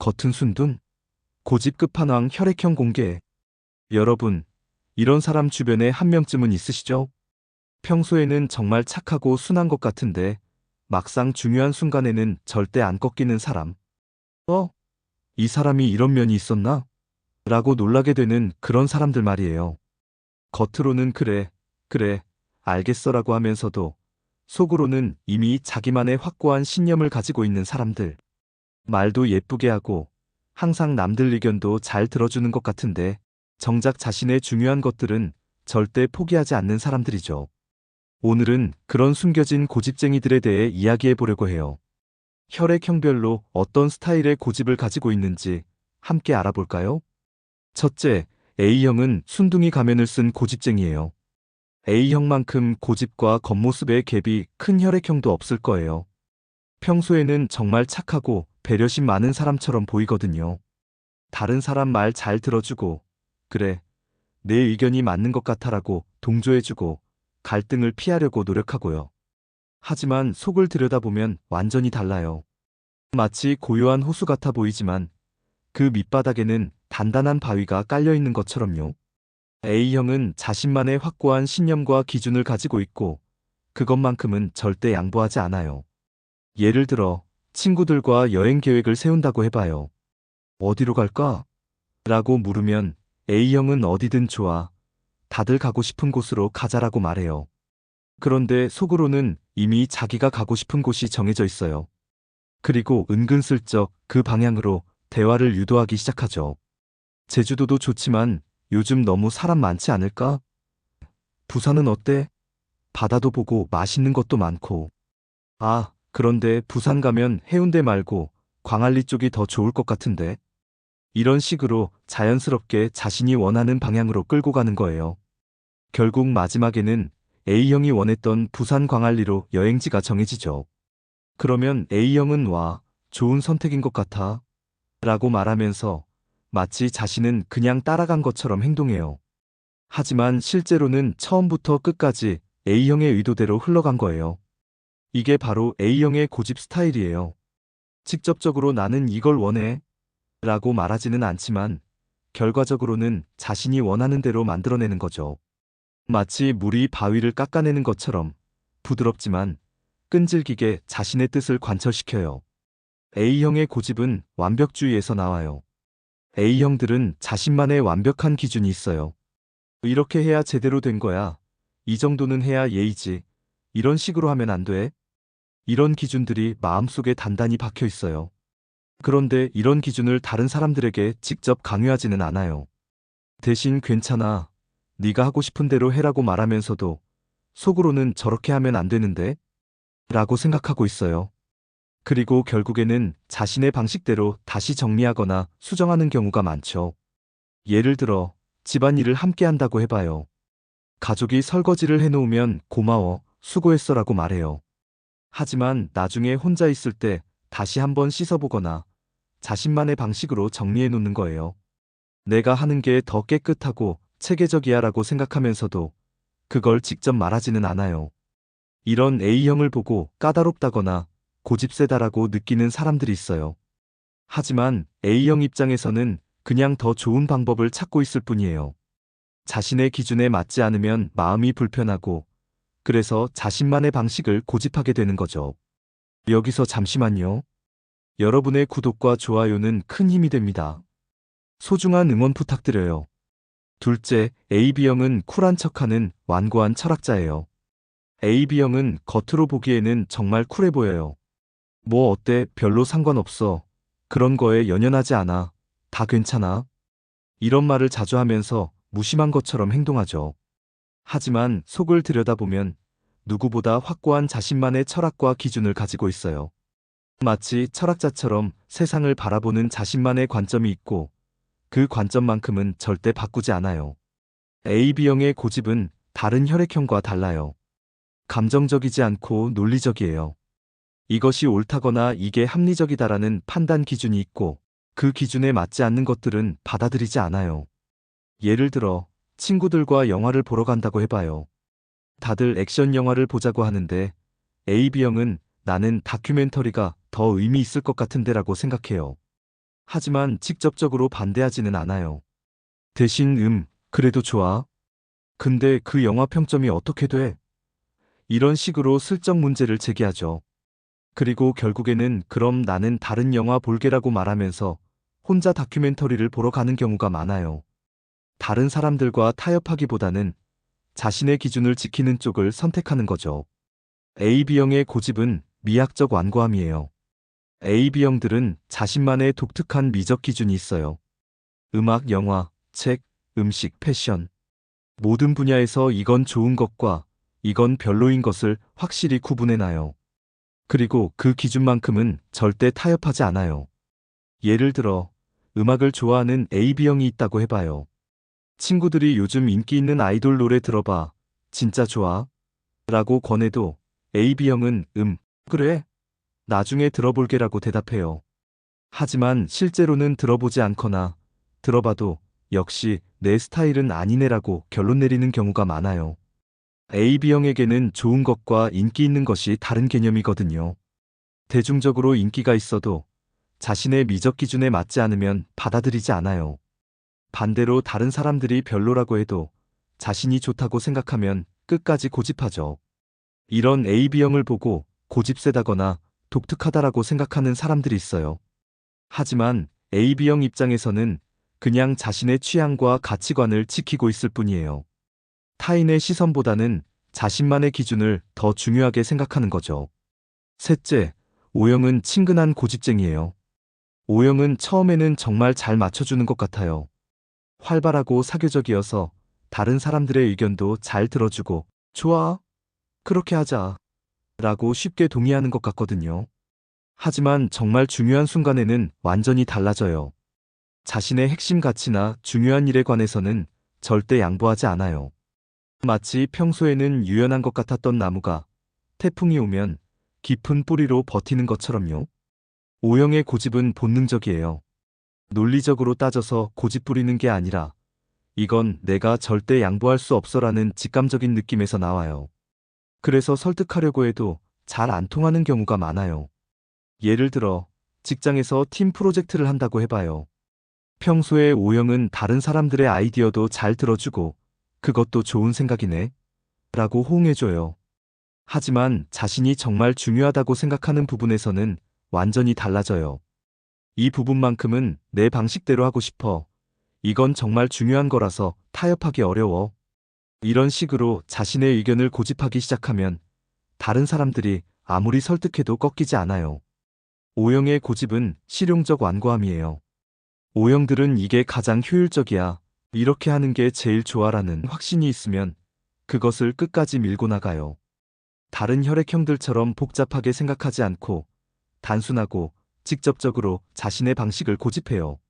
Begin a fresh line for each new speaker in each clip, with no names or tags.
겉은 순둥, 고집 끝판왕 혈액형 공개. 여러분, 이런 사람 주변에 한 명쯤은 있으시죠? 평소에는 정말 착하고 순한 것 같은데 막상 중요한 순간에는 절대 안 꺾이는 사람. 어? 이 사람이 이런 면이 있었나? 라고 놀라게 되는 그런 사람들 말이에요. 겉으로는 그래, 그래, 알겠어 라고 하면서도 속으로는 이미 자기만의 확고한 신념을 가지고 있는 사람들. 말도 예쁘게 하고 항상 남들 의견도 잘 들어주는 것 같은데 정작 자신의 중요한 것들은 절대 포기하지 않는 사람들이죠. 오늘은 그런 숨겨진 고집쟁이들에 대해 이야기해 보려고 해요. 혈액형별로 어떤 스타일의 고집을 가지고 있는지 함께 알아볼까요? 첫째, A형은 순둥이 가면을 쓴 고집쟁이에요. A형만큼 고집과 겉모습의 갭이 큰 혈액형도 없을 거예요. 평소에는 정말 착하고 배려심 많은 사람처럼 보이거든요. 다른 사람 말 잘 들어주고, 그래, 내 의견이 맞는 것 같아라고 동조해주고, 갈등을 피하려고 노력하고요. 하지만 속을 들여다보면 완전히 달라요. 마치 고요한 호수 같아 보이지만 그 밑바닥에는 단단한 바위가 깔려 있는 것처럼요. A형은 자신만의 확고한 신념과 기준을 가지고 있고 그것만큼은 절대 양보하지 않아요. 예를 들어 친구들과 여행 계획을 세운다고 해봐요. 어디로 갈까? 라고 물으면 A형은 어디든 좋아. 다들 가고 싶은 곳으로 가자라고 말해요. 그런데 속으로는 이미 자기가 가고 싶은 곳이 정해져 있어요. 그리고 은근슬쩍 그 방향으로 대화를 유도하기 시작하죠. 제주도도 좋지만 요즘 너무 사람 많지 않을까? 부산은 어때? 바다도 보고 맛있는 것도 많고. 아, 그런데 부산 가면 해운대 말고 광안리 쪽이 더 좋을 것 같은데. 이런 식으로 자연스럽게 자신이 원하는 방향으로 끌고 가는 거예요. 결국 마지막에는 A형이 원했던 부산 광안리로 여행지가 정해지죠. 그러면 A형은 와, 좋은 선택인 것 같아. 라고 말하면서 마치 자신은 그냥 따라간 것처럼 행동해요. 하지만 실제로는 처음부터 끝까지 A형의 의도대로 흘러간 거예요. 이게 바로 A형의 고집 스타일이에요. 직접적으로 나는 이걸 원해. 라고 말하지는 않지만 결과적으로는 자신이 원하는 대로 만들어내는 거죠. 마치 물이 바위를 깎아내는 것처럼 부드럽지만 끈질기게 자신의 뜻을 관철시켜요. A형의 고집은 완벽주의에서 나와요. A형들은 자신만의 완벽한 기준이 있어요. 이렇게 해야 제대로 된 거야. 이 정도는 해야 예의지. 이런 식으로 하면 안 돼. 이런 기준들이 마음속에 단단히 박혀 있어요. 그런데 이런 기준을 다른 사람들에게 직접 강요하지는 않아요. 대신 괜찮아. 네가 하고 싶은 대로 해라고 말하면서도 속으로는 저렇게 하면 안 되는데? 라고 생각하고 있어요. 그리고 결국에는 자신의 방식대로 다시 정리하거나 수정하는 경우가 많죠. 예를 들어 집안일을 함께 한다고 해봐요. 가족이 설거지를 해놓으면 고마워, 수고했어라고 말해요. 하지만 나중에 혼자 있을 때 다시 한번 씻어보거나 자신만의 방식으로 정리해 놓는 거예요. 내가 하는 게 더 깨끗하고 체계적이야 라고 생각하면서도 그걸 직접 말하지는 않아요. 이런 A형을 보고 까다롭다거나 고집세다라고 느끼는 사람들이 있어요. 하지만 A형 입장에서는 그냥 더 좋은 방법을 찾고 있을 뿐이에요. 자신의 기준에 맞지 않으면 마음이 불편하고 그래서 자신만의 방식을 고집하게 되는 거죠. 여기서 잠시만요. 여러분의 구독과 좋아요는 큰 힘이 됩니다. 소중한 응원 부탁드려요. 둘째, AB형은 쿨한 척하는 완고한 철학자예요. AB형은 겉으로 보기에는 정말 쿨해 보여요. 뭐 어때, 별로 상관없어. 그런 거에 연연하지 않아. 다 괜찮아. 이런 말을 자주 하면서 무심한 것처럼 행동하죠. 하지만 속을 들여다보면 누구보다 확고한 자신만의 철학과 기준을 가지고 있어요. 마치 철학자처럼 세상을 바라보는 자신만의 관점이 있고 그 관점만큼은 절대 바꾸지 않아요. AB형의 고집은 다른 혈액형과 달라요. 감정적이지 않고 논리적이에요. 이것이 옳다거나 이게 합리적이다라는 판단 기준이 있고 그 기준에 맞지 않는 것들은 받아들이지 않아요. 예를 들어 친구들과 영화를 보러 간다고 해봐요. 다들 액션 영화를 보자고 하는데 AB형은 나는 다큐멘터리가 더 의미 있을 것 같은데 라고 생각해요. 하지만 직접적으로 반대하지는 않아요. 대신 음, 그래도 좋아. 근데 그 영화 평점이 어떻게 돼? 이런 식으로 슬쩍 문제를 제기하죠. 그리고 결국에는 그럼 나는 다른 영화 볼게라고 말하면서 혼자 다큐멘터리를 보러 가는 경우가 많아요. 다른 사람들과 타협하기보다는 자신의 기준을 지키는 쪽을 선택하는 거죠. AB형의 고집은 미학적 완고함이에요. AB형들은 자신만의 독특한 미적 기준이 있어요. 음악, 영화, 책, 음식, 패션. 모든 분야에서 이건 좋은 것과 이건 별로인 것을 확실히 구분해놔요. 그리고 그 기준만큼은 절대 타협하지 않아요. 예를 들어, 음악을 좋아하는 AB형이 있다고 해봐요. 친구들이 요즘 인기 있는 아이돌 노래 들어봐. 진짜 좋아. 라고 권해도 AB형은 음, 그래. 나중에 들어볼게라고 대답해요. 하지만 실제로는 들어보지 않거나 들어봐도 역시 내 스타일은 아니네라고 결론 내리는 경우가 많아요. AB형에게는 좋은 것과 인기 있는 것이 다른 개념이거든요. 대중적으로 인기가 있어도 자신의 미적 기준에 맞지 않으면 받아들이지 않아요. 반대로 다른 사람들이 별로라고 해도 자신이 좋다고 생각하면 끝까지 고집하죠. 이런 AB형을 보고 고집세다거나 독특하다라고 생각하는 사람들이 있어요. 하지만 AB형 입장에서는 그냥 자신의 취향과 가치관을 지키고 있을 뿐이에요. 타인의 시선보다는 자신만의 기준을 더 중요하게 생각하는 거죠. 셋째, O형은 친근한 고집쟁이에요. O형은 처음에는 정말 잘 맞춰주는 것 같아요. 활발하고 사교적이어서 다른 사람들의 의견도 잘 들어주고, 좋아. 그렇게 하자. 라고 쉽게 동의하는 것 같거든요. 하지만 정말 중요한 순간에는 완전히 달라져요. 자신의 핵심 가치나 중요한 일에 관해서는 절대 양보하지 않아요. 마치 평소에는 유연한 것 같았던 나무가 태풍이 오면 깊은 뿌리로 버티는 것처럼요. 오형의 고집은 본능적이에요. 논리적으로 따져서 고집 부리는 게 아니라 이건 내가 절대 양보할 수 없어라는 직감적인 느낌에서 나와요. 그래서 설득하려고 해도 잘 안 통하는 경우가 많아요. 예를 들어 직장에서 팀 프로젝트를 한다고 해봐요. 평소에 오형은 다른 사람들의 아이디어도 잘 들어주고 그것도 좋은 생각이네. 라고 호응해줘요. 하지만 자신이 정말 중요하다고 생각하는 부분에서는 완전히 달라져요. 이 부분만큼은 내 방식대로 하고 싶어. 이건 정말 중요한 거라서 타협하기 어려워. 이런 식으로 자신의 의견을 고집하기 시작하면 다른 사람들이 아무리 설득해도 꺾이지 않아요. O형의 고집은 실용적 완고함이에요. O형들은 이게 가장 효율적이야. 이렇게 하는 게 제일 좋아라는 확신이 있으면 그것을 끝까지 밀고 나가요. 다른 혈액형들처럼 복잡하게 생각하지 않고 단순하고 직접적으로 자신의 방식을 고집해요.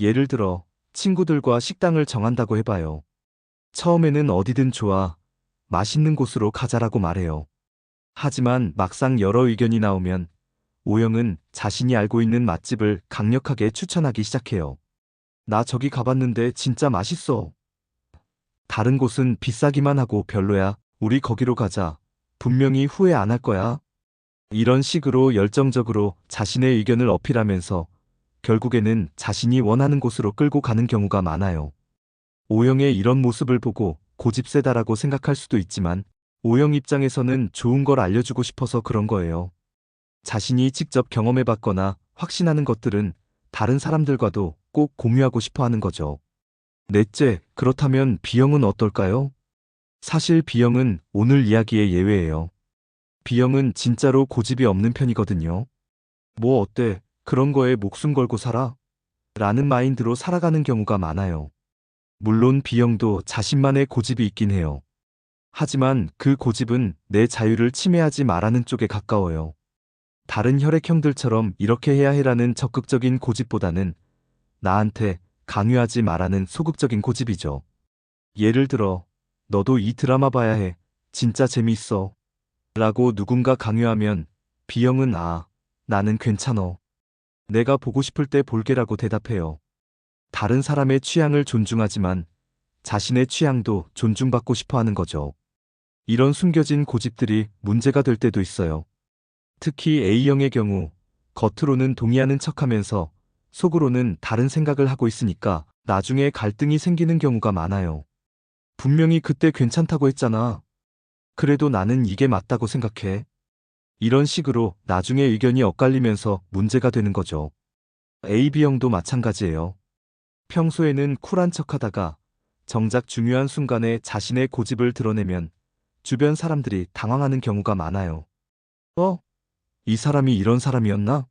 예를 들어 친구들과 식당을 정한다고 해봐요. 처음에는 어디든 좋아. 맛있는 곳으로 가자라고 말해요. 하지만 막상 여러 의견이 나오면 오영은 자신이 알고 있는 맛집을 강력하게 추천하기 시작해요. 나 저기 가봤는데 진짜 맛있어. 다른 곳은 비싸기만 하고 별로야. 우리 거기로 가자. 분명히 후회 안 할 거야. 이런 식으로 열정적으로 자신의 의견을 어필하면서 결국에는 자신이 원하는 곳으로 끌고 가는 경우가 많아요. 오영의 이런 모습을 보고 고집세다라고 생각할 수도 있지만 오영 입장에서는 좋은 걸 알려주고 싶어서 그런 거예요. 자신이 직접 경험해봤거나 확신하는 것들은 다른 사람들과도 꼭 공유하고 싶어 하는 거죠. 넷째, 그렇다면 B형은 어떨까요? 사실 B형은 오늘 이야기의 예외예요. B형은 진짜로 고집이 없는 편이거든요. 뭐 어때, 그런 거에 목숨 걸고 살아? 라는 마인드로 살아가는 경우가 많아요. 물론 B형도 자신만의 고집이 있긴 해요. 하지만 그 고집은 내 자유를 침해하지 말라는 쪽에 가까워요. 다른 혈액형들처럼 이렇게 해야 해라는 적극적인 고집보다는 나한테 강요하지 말라는 소극적인 고집이죠. 예를 들어, 너도 이 드라마 봐야 해. 진짜 재미있어. 라고 누군가 강요하면 B형은 아, 나는 괜찮어. 내가 보고 싶을 때 볼게라고 대답해요. 다른 사람의 취향을 존중하지만 자신의 취향도 존중받고 싶어 하는 거죠. 이런 숨겨진 고집들이 문제가 될 때도 있어요. 특히 A형의 경우 겉으로는 동의하는 척하면서 속으로는 다른 생각을 하고 있으니까 나중에 갈등이 생기는 경우가 많아요. 분명히 그때 괜찮다고 했잖아. 그래도 나는 이게 맞다고 생각해. 이런 식으로 나중에 의견이 엇갈리면서 문제가 되는 거죠. AB형도 마찬가지예요. 평소에는 쿨한 척 하다가 정작 중요한 순간에 자신의 고집을 드러내면 주변 사람들이 당황하는 경우가 많아요. 어? 이 사람이 이런 사람이었나?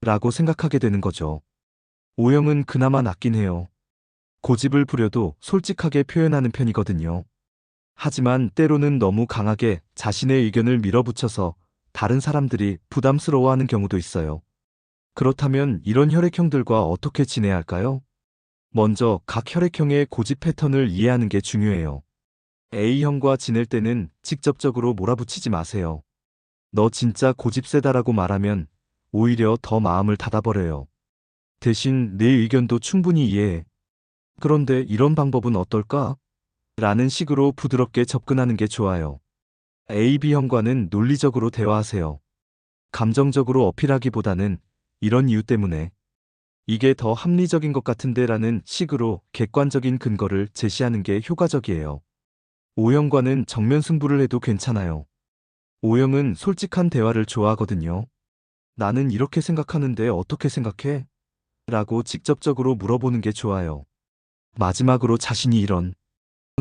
라고 생각하게 되는 거죠. O형은 그나마 낫긴 해요. 고집을 부려도 솔직하게 표현하는 편이거든요. 하지만 때로는 너무 강하게 자신의 의견을 밀어붙여서 다른 사람들이 부담스러워하는 경우도 있어요. 그렇다면 이런 혈액형들과 어떻게 지내야 할까요? 먼저 각 혈액형의 고집 패턴을 이해하는 게 중요해요. A형과 지낼 때는 직접적으로 몰아붙이지 마세요. 너 진짜 고집 세다라고 말하면 오히려 더 마음을 닫아버려요. 대신 내 의견도 충분히 이해해. 그런데 이런 방법은 어떨까? 라는 식으로 부드럽게 접근하는 게 좋아요. AB형과는 논리적으로 대화하세요. 감정적으로 어필하기보다는 이런 이유 때문에 이게 더 합리적인 것 같은데 라는 식으로 객관적인 근거를 제시하는 게 효과적이에요. O형과는 정면 승부를 해도 괜찮아요. O형은 솔직한 대화를 좋아하거든요. 나는 이렇게 생각하는데 어떻게 생각해? 라고 직접적으로 물어보는 게 좋아요. 마지막으로 자신이 이런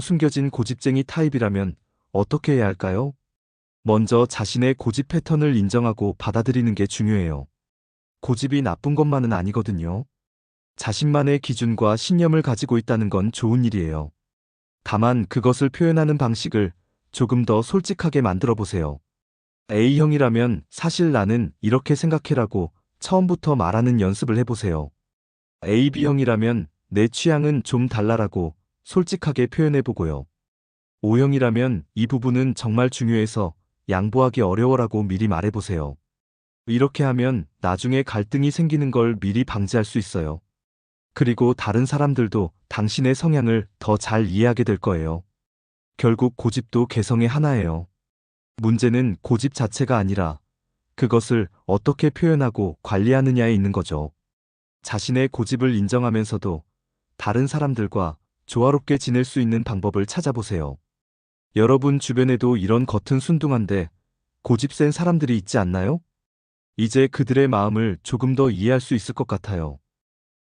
숨겨진 고집쟁이 타입이라면 어떻게 해야 할까요? 먼저 자신의 고집 패턴을 인정하고 받아들이는 게 중요해요. 고집이 나쁜 것만은 아니거든요. 자신만의 기준과 신념을 가지고 있다는 건 좋은 일이에요. 다만 그것을 표현하는 방식을 조금 더 솔직하게 만들어 보세요. A형이라면 사실 나는 이렇게 생각해라고 처음부터 말하는 연습을 해보세요. AB형이라면 내 취향은 좀 달라라고 솔직하게 표현해보고요. O형이라면 이 부분은 정말 중요해서 양보하기 어려워라고 미리 말해보세요. 이렇게 하면 나중에 갈등이 생기는 걸 미리 방지할 수 있어요. 그리고 다른 사람들도 당신의 성향을 더 잘 이해하게 될 거예요. 결국 고집도 개성의 하나예요. 문제는 고집 자체가 아니라 그것을 어떻게 표현하고 관리하느냐에 있는 거죠. 자신의 고집을 인정하면서도 다른 사람들과 조화롭게 지낼 수 있는 방법을 찾아보세요. 여러분 주변에도 이런 겉은 순둥한데 고집 센 사람들이 있지 않나요? 이제 그들의 마음을 조금 더 이해할 수 있을 것 같아요.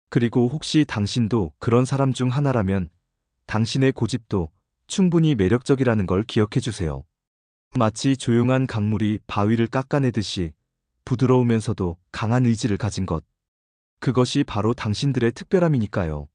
그리고 혹시 당신도 그런 사람 중 하나라면 당신의 고집도 충분히 매력적이라는 걸 기억해 주세요. 마치 조용한 강물이 바위를 깎아내듯이 부드러우면서도 강한 의지를 가진 것. 그것이 바로 당신들의 특별함이니까요.